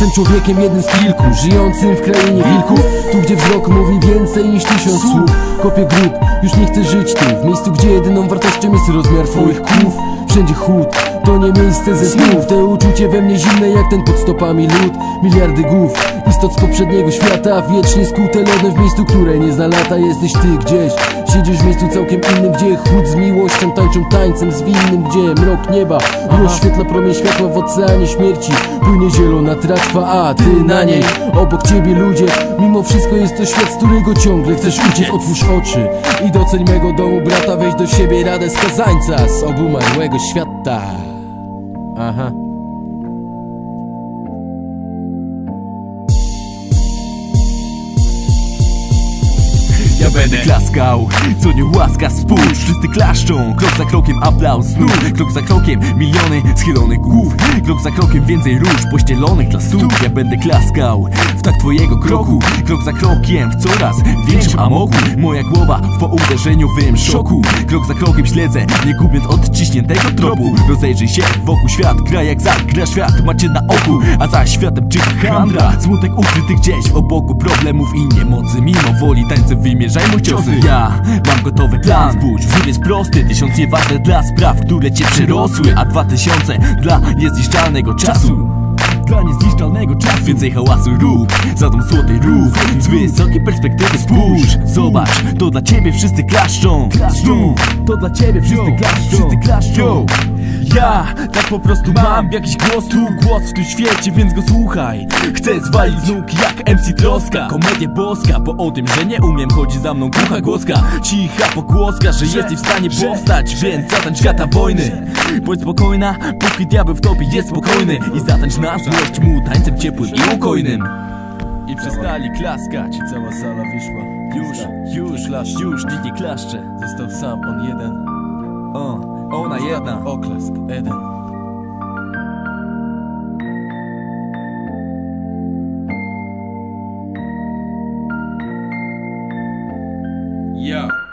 Jestem człowiekiem jednym z kilku Żyjącym w krainie wilków. Tu gdzie wzrok mówi więcej niż tysiąc słów. Kopię grób, już nie chcę żyć tu W miejscu gdzie jedyną wartością jest rozmiar twoich kłów. Wszędzie chłód, to nie miejsce ze snów. Te uczucie we mnie zimne jak ten pod stopami lód. Miliardy głów, istot z poprzedniego świata Wiecznie skute lodem w miejscu, które nie zna lata Jesteś ty gdzieś, siedzisz w miejscu całkiem innym Gdzie chłód z miłością tańczą tańcem zwinnym Gdzie mrok nieba rozświetla promień światła w oceanie śmierci. Płynie zielona tratwa, a ty na niej. Obok ciebie ludzie, mimo wszystko jest to świat, z którego ciągle chcesz uciec. Otwórz oczy i doceń mego domu brata. Weź do siebie radę skazańca z obumarłego świata. Aha Będę klaskał, co nie łaska spójrz. Wszyscy klaszczą, krok za krokiem aplauz znów Krok za krokiem miliony schylonych głów. Krok za krokiem więcej róż pościelonych dla stóp. Ja będę klaskał w tak twojego kroku. Krok za krokiem w coraz większym amoku. Moja głowa po uderzeniowym szoku. Krok za krokiem śledzę, nie gubiąc odciśniętego tropu. Rozejrzyj się wokół świat, gra jak zagra świat Macie na oku, a za światem czyha handra. Smutek ukryty gdzieś obok problemów i niemocy. Mimo woli tańcem wymierzaj ciosy. Ja mam gotowy plan, spójrz, wzór jest prosty Tysiąc nieważne dla spraw, które cię przerosły A dwa tysiące dla niezniszczalnego czasu. Dla niezniszczalnego czasu. Więcej hałasu rób, za tą złoty rów Z wysokiej perspektywy spójrz. Zobacz, to dla ciebie wszyscy klaszczą. Znów, to dla ciebie wszyscy klaszczą. Wszyscy klaszczą ja tak po prostu mam jakiś głos tu Głos w tym świecie, więc go słuchaj Chcę zwalić z nóg jak MC Troska Komedia boska, bo o tym, że nie umiem Chodzi za mną głucha głoska Cicha pogłoska, że jesteś w stanie powstać Więc zatańcz świata wojny Bądź spokojna, póki diabeł w tobie jest spokojny I zatańcz na złość mu tańcem ciepłym i ukojnym I przestali klaskać Cała sala wyszła Już, już, już, nikt nie klaszcze Został sam on jeden O, Jedna, jedna. Oklask, jeden. Yeah.